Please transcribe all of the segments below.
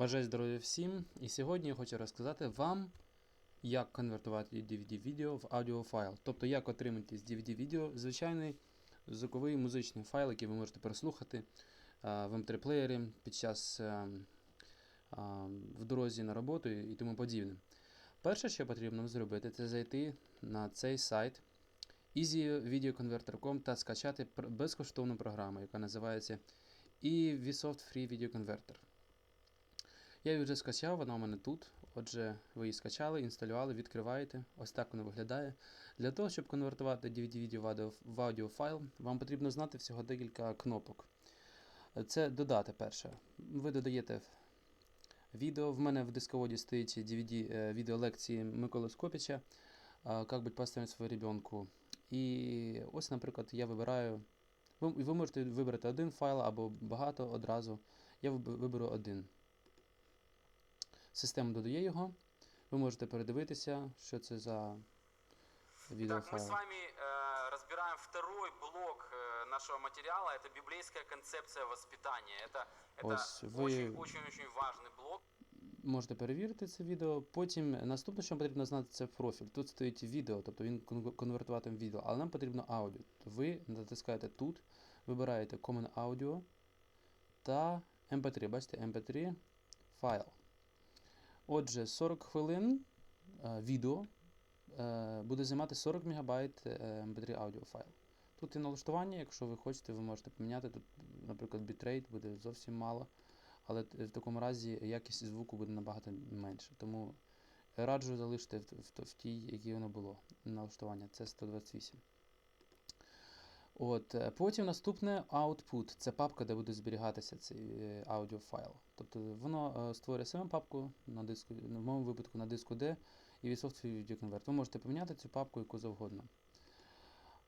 Бажаю здоров'я всім! І сьогодні я хочу розказати вам, як конвертувати DVD-відео в аудіофайл. Тобто, як отримати з DVD-відео звичайний звуковий музичний файл, який ви можете переслухати а, в MP3-плеєрі під час а, а, в дорозі на роботу і тому подібне. Перше, що потрібно зробити, це зайти на цей сайт easyvideoconverter.com та скачати безкоштовну програму, яка називається eVSoft Free Video Converter. Я її вже скачав, вона у мене тут. Отже, ви її скачали, інсталювали, відкриваєте. Ось так воно виглядає. Для того, щоб конвертувати DVD-відео в аудіо- в аудіофайл, вам потрібно знати всього декілька кнопок. Це додати перше. Ви додаєте відео. В мене в дисководі стоїть DVD е, відеолекції Миколи Скопіча е, «Как быть поставить свою ребенку». І ось, наприклад, я вибираю. Ви, ви можете вибрати один файл або багато одразу. Я виберу один. Система додає його. Ви можете передивитися, що це за Так, мы відеофайл. с вами э, разбираем второй блок э, нашего материала. Это библейская концепция воспитания. Это, это Ось ви- очень-очень-очень важный блок. Можете перевірити це відео. Потім наступне, що вам потрібно знати, це профіль. Тут стоїть відео, тобто він кон- конвертуватиме відео, але нам потрібно аудіо. Тобто ви натискаєте тут, вибираєте Common Audio та MP3. Бачите, MP3 файл. Отже, 40 хвилин е, відео е, буде займати 40 МБ е, MP3 аудіофайл. Тут є налаштування, якщо ви хочете, ви можете поміняти. Тут, наприклад, бітрейт буде зовсім мало але в такому разі якість звуку буде набагато менше. Тому раджу залишити в, в, в тій, якій воно було. Налаштування це 128. От, е, потім наступне output. Це папка, де буде зберігатися цей е, аудіофайл. Тобто воно е, створює саме папку на диску, в моєму випадку на диску D і від Software Video. Ви можете поміняти цю папку яку завгодно.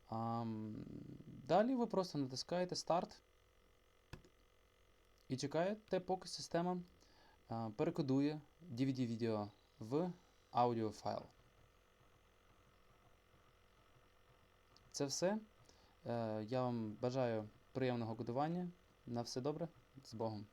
Ам, далі ви просто натискаєте Start і чекаєте, поки система перекодує DVD-відео в аудіофайл. Це все. Е, Я вам бажаю приємного годування. На все добре. З Богом.